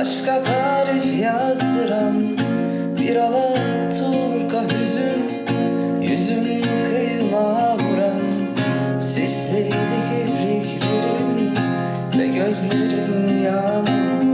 Aşka tarif yazdıran bir alaturka hüzün Yüzün kıyıma vuran Sisliydi kibriklerin ve gözlerin yağmur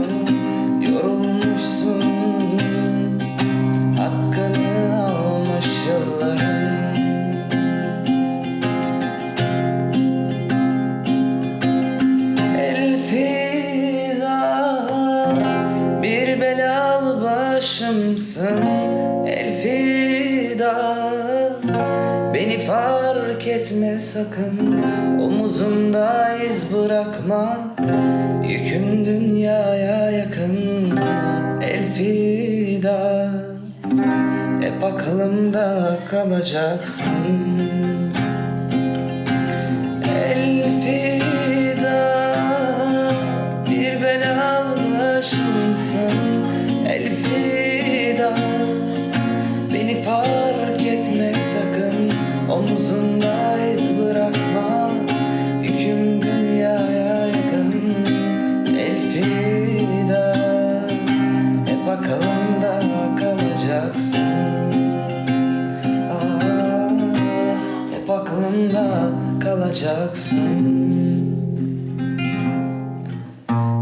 başımsın Elfida Beni fark etme sakın Omuzumda iz bırakma. Yüküm dünyaya yakın Elfida Hep aklımda kalacaksın hep aklımda kalacaksın.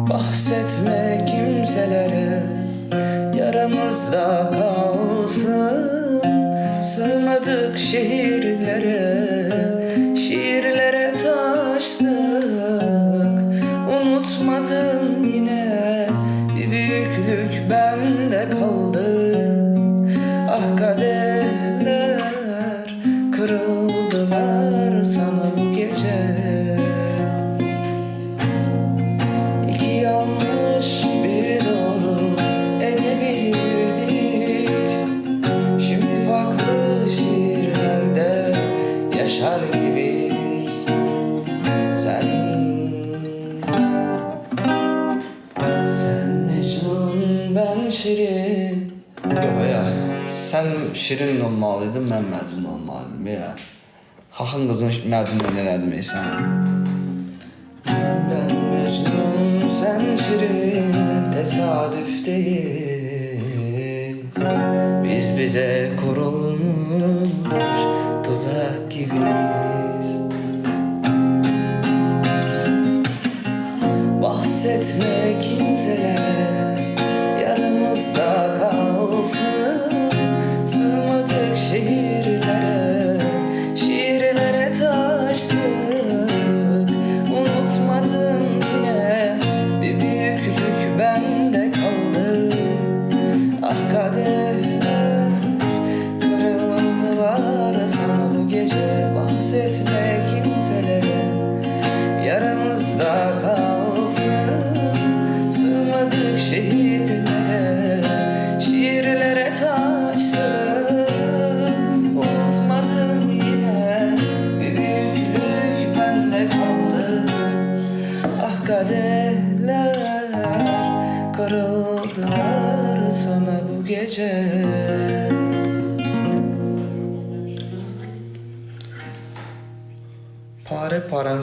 Bahsetme kimselere Yaramızda kalsın. Sığmadık şehirlere Şiirlere taştık. Unutmadım yine Bir büyüklük bende kaldı Yok ya sen Şirin olmalıydın ben Mecnun olmalıydım ya. Xaxın qızın Mecnun elədim sən Ben Mecnun sen Şirin tesadüf değil. Biz bize kurulmuş tuzak gibiyiz. Bahsetme kimselere Kaderler Kırıldılar sana bu gece. Pare paran